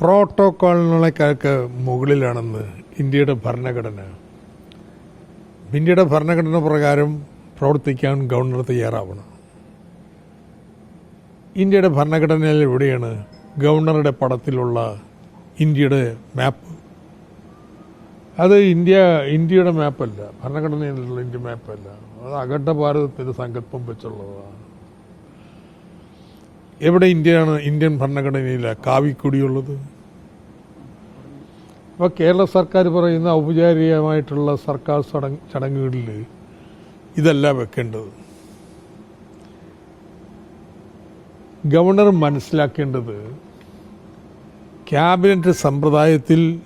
പ്രോട്ടോക്കോളിനേക്കാൾക്ക് മുകളിലാണെന്ന് ഇന്ത്യയുടെ ഭരണഘടന. ഇന്ത്യയുടെ ഭരണഘടന പ്രകാരം പ്രവർത്തിക്കാൻ ഗവർണർ തയ്യാറാവണം. ഇന്ത്യയുടെ ഭരണഘടനയിൽ എവിടെയാണ് ഗവർണറുടെ പടത്തിലുള്ള ഇന്ത്യയുടെ മാപ്പ്? അത് ഇന്ത്യ ഇന്ത്യയുടെ മാപ്പല്ല. ഭരണഘടനയിലുള്ള ഇന്ത്യ മാപ്പല്ല. അത് അഖണ്ഡ ഭാരതത്തിന്റെ സങ്കല്പം വെച്ചുള്ളതാണ്. എവിടെ ഇന്ത്യയാണ് ഇന്ത്യൻ ഭരണഘടനയില കാവിക്കുടിയുള്ളത്? അപ്പോൾ കേരള സർക്കാർ പറയുന്ന ഔപചാരികമായിട്ടുള്ള സർക്കാർ ചടങ്ങ് ചടങ്ങുകളിൽ ഇതല്ല വെക്കേണ്ടത്. ഗവർണർ മനസ്സിലാക്കേണ്ടത് ക്യാബിനറ്റ് സമ്പ്രദായത്തിൽ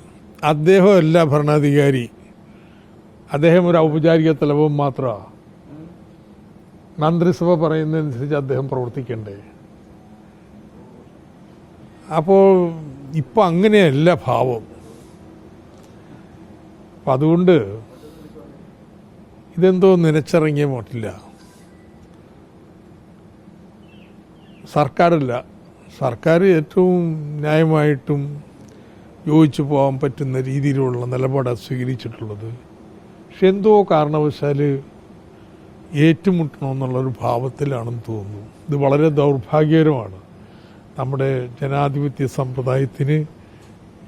അദ്ദേഹമല്ല ഭരണാധികാരി അദ്ദേഹം ഒരു ഔപചാരിക തലവും മാത്രമാണ് മന്ത്രിസഭ പറയുന്നതനുസരിച്ച് അദ്ദേഹം പ്രവർത്തിക്കണ്ടേ? അപ്പോൾ ഇപ്പം അങ്ങനെയല്ല ഭാവം. അപ്പം അതുകൊണ്ട് ഇതെന്തോ നനച്ചിറങ്ങിയ മോട്ടില്ല. സർക്കാരല്ല. സർക്കാർ ഏറ്റവും ന്യായമായിട്ടും യോജിച്ചു പോകാൻ പറ്റുന്ന രീതിയിലുള്ള നിലപാടാണ് സ്വീകരിച്ചിട്ടുള്ളത്. പക്ഷെ എന്തോ കാരണവശാൽ ഏറ്റുമുട്ടണമെന്നുള്ളൊരു ഭാവത്തിലാണെന്ന് തോന്നുന്നു. ഇത് വളരെ ദൗർഭാഗ്യകരമാണ്. നമ്മുടെ ജനാധിപത്യ സമ്പ്രദായത്തിന്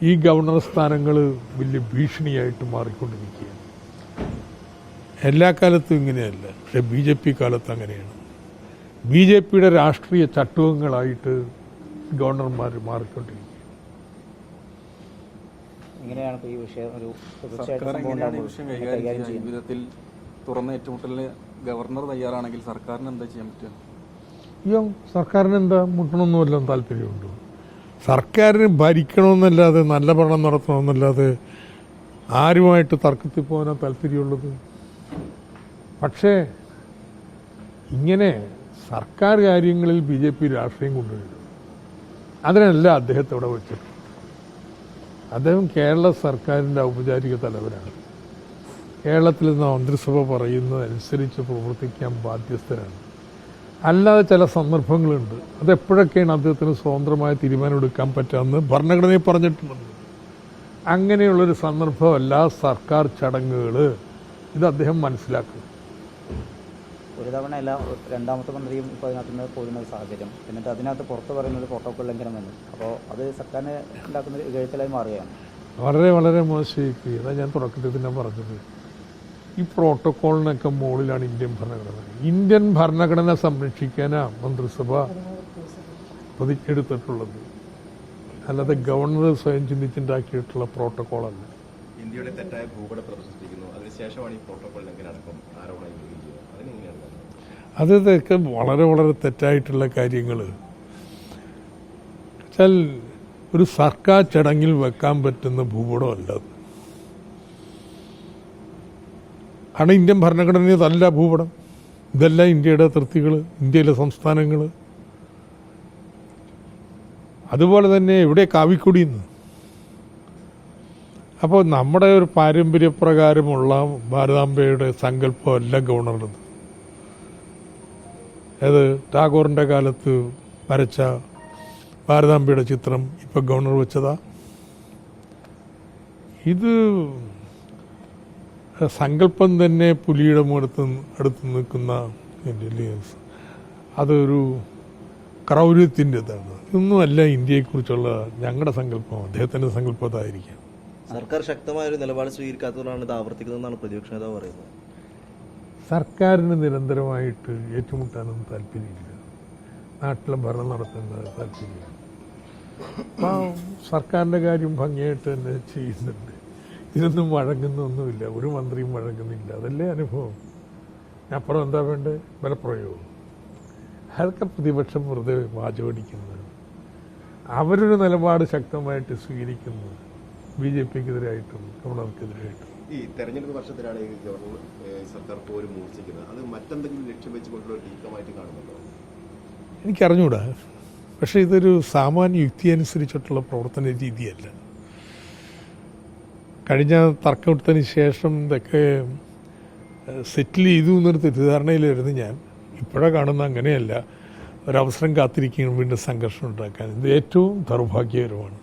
ഈ ഗവർണർ സ്ഥാനങ്ങൾ വലിയ ഭീഷണിയായിട്ട് മാറിക്കൊണ്ടിരിക്കുകയാണ്. എല്ലാ കാലത്തും ഇങ്ങനെയല്ല. പക്ഷെ ബി ജെ പി കാലത്ത് അങ്ങനെയാണ്. ബി ജെ പിയുടെ രാഷ്ട്രീയ ചട്ടുകങ്ങളായിട്ട് ഗവർണർമാർ മാറിക്കൊണ്ടിരിക്കുക ഇങ്ങനെയാണ് ഈ വിഷയം ഒരു തീർച്ചയായിട്ടും തുറന്ന ഏറ്റുമുട്ടലിന് ഗവർണർ തയ്യാറാണെങ്കിൽ സർക്കാരിന് എന്താ ചെയ്യാൻ പറ്റുക? അയ്യോ സർക്കാരിന് എന്താ മുട്ടണമെന്നുമല്ലോ താല്പര്യമുണ്ടോ? സർക്കാരിന് ഭരിക്കണമെന്നല്ലാതെ നല്ല ഭരണം നടത്തണമെന്നല്ലാതെ ആരുമായിട്ട് തർക്കത്തിൽ പോകാനാണ് താല്പര്യമുള്ളത്? പക്ഷേ ഇങ്ങനെ സർക്കാർ കാര്യങ്ങളിൽ ബി ജെ പി രാഷ്ട്രീയം കൊണ്ടുവരുന്നു. അതിനല്ല അദ്ദേഹത്തെ ഇവിടെ വെച്ചത്. അദ്ദേഹം കേരള സർക്കാരിന്റെ ഔപചാരിക തലവനാണ്. കേരളത്തിൽ നിന്ന് മന്ത്രിസഭ പറയുന്നതനുസരിച്ച് പ്രവർത്തിക്കാൻ ബാധ്യസ്ഥരാണ് അല്ലാതെ ചില സന്ദർഭങ്ങളുണ്ട്. അതെപ്പോഴൊക്കെയാണ് അദ്ദേഹത്തിന് സ്വതന്ത്രമായ തീരുമാനമെടുക്കാൻ പറ്റാമെന്ന് ഭരണഘടനയിൽ പറഞ്ഞിട്ടുണ്ട്. അങ്ങനെയുള്ളൊരു സന്ദർഭമല്ല സർക്കാർ ചടങ്ങുകൾ ഇത് അദ്ദേഹം മനസ്സിലാക്കും. ഒരു തവണ അല്ല രണ്ടാമത്തെ മന്ത്രിയും ഇപ്പോൾ അതിനകത്ത് നിന്ന് പോരുന്ന ഒരു സാഹചര്യം. എന്നിട്ട് അതിനകത്ത് പുറത്ത് പറയുന്നത് പ്രോട്ടോകോൾ ലംഘനം എന്ന് അപ്പോൾ അത് സർക്കാരിന് ഉണ്ടാക്കുന്ന ഒരു എഴുത്തലായി മാറുകയാണ്. വളരെ വളരെ മോശമായി അതാണ് ഞാൻ തുടക്കത്തിൽ തന്നെ പറഞ്ഞത്. ഈ പ്രോട്ടോക്കോളിനൊക്കെ മുകളിലാണ് ഇന്ത്യൻ ഭരണഘടന. ഇന്ത്യൻ ഭരണഘടന സംരക്ഷിക്കാനാ മന്ത്രിസഭ പ്രതിജ്ഞെടുത്തിട്ടുള്ളത് അല്ലാതെ ഗവർണർ സ്വയം ചിന്തിച്ചുണ്ടാക്കിയിട്ടുള്ള പ്രോട്ടോക്കോളല്ല. ഇന്ത്യയുടെ തെറ്റായ അതിനുശേഷമാണ് ഈ പ്രോട്ടോകോൾ ലംഘനം അടക്കം ആരോപണം ഉന്നയിക്കുന്നത് അതിനെങ്ങനെയാണ് കാണുന്നത്? അത് ഇതൊക്കെ വളരെ വളരെ തെറ്റായിട്ടുള്ള കാര്യങ്ങൾ വെച്ചാൽ ഒരു സർക്കാർ ചടങ്ങിൽ വെക്കാൻ പറ്റുന്ന ഭൂപടമല്ല അത് ആണ് ഇന്ത്യൻ ഭരണഘടനയെ അതല്ല ഭൂപടം. ഇതെല്ലാം ഇന്ത്യയുടെ അതിർത്തികൾ ഇന്ത്യയിലെ സംസ്ഥാനങ്ങൾ അതുപോലെ തന്നെ ഇവിടെ കാവിക്കുടിയെന്ന്. അപ്പോൾ നമ്മുടെ ഒരു പാരമ്പര്യപ്രകാരമുള്ള ഭാരതാംബയുടെ സങ്കല്പമല്ല ഗവർണറുടെ അത് ടാഗോറിന്റെ കാലത്ത് വരച്ച ഭാരതാംബയുടെ ചിത്രം ഇപ്പം ഗവർണർ വെച്ചതാ. ഇത് സങ്കല്പം തന്നെ പുലിയുടെ മുഖത്ത് അടുത്ത് നിൽക്കുന്ന അതൊരു ക്രൗര്യത്തിന്റെതാണ്. ഇതൊന്നുമല്ല ഇന്ത്യയെക്കുറിച്ചുള്ള ഞങ്ങളുടെ സങ്കല്പം. അദ്ദേഹത്തിന്റെ സങ്കല്പം അതായിരിക്കാം. സർക്കാർ ശക്തമായ ഒരു നിലപാട് സ്വീകരിക്കാത്തതുകൊണ്ടാണ് ഇത് ആവർത്തിക്കുന്നതെന്നാണ് പ്രതിപക്ഷ നേതാവ് പറയുന്നത്. സർക്കാരിന് നിരന്തരമായിട്ട് ഏറ്റുമുട്ടാനൊന്നും താല്പര്യമില്ല. നാട്ടിലെ ഭരണം നടത്തുന്ന താല്പര്യമില്ല. സർക്കാരിന്റെ കാര്യം ഭംഗിയായിട്ട് തന്നെ ചെയ്യുന്നുണ്ട്. ഇതൊന്നും വഴങ്ങുന്നൊന്നുമില്ല. ഒരു മന്ത്രിയും വഴങ്ങുന്നില്ല. അതല്ലേ അനുഭവം. അപ്പുറം എന്താ വേണ്ടത് ബലപ്രയോഗം അതൊക്കെ പ്രതിപക്ഷം വെറുതെ വാചോടിക്കുന്നത് അവരൊരു നിലപാട് ശക്തമായിട്ട് സ്വീകരിക്കുന്നത് ബി ജെ പിക്കെതിരായിട്ടും ഗവർണർക്കെതിരായിട്ടും ഈ തെരഞ്ഞെടുപ്പ് വർഷത്തിലാണ് ഈ ഗവർണർ സർക്കാർ പോര് മൂർച്ഛിക്കുന്നത്. അത് മറ്റെന്തെങ്കിലും ലക്ഷ്യം വെച്ചുകൊണ്ടുള്ള നീക്കമായിട്ട് കാണുന്നുണ്ടോ? എനിക്കറിഞ്ഞൂടാ. പക്ഷേ ഇതൊരു സാമാന്യ യുക്തി അനുസരിച്ചിട്ടുള്ള പ്രവർത്തന രീതിയല്ല. കഴിഞ്ഞ തർക്കത്തിന് ശേഷം ഇതൊക്കെ സെറ്റിൽ ചെയ്തു എന്നൊരു തെറ്റിദ്ധാരണയിലായിരുന്നു ഞാൻ. ഇപ്പോഴാണ് കാണുന്ന അങ്ങനെയല്ല. ഒരവസരം കാത്തിരിക്കുകയും വീണ്ടും സംഘർഷം ഉണ്ടാക്കാൻ. ഇത് ഏറ്റവും ദൗർഭാഗ്യകരമാണ്.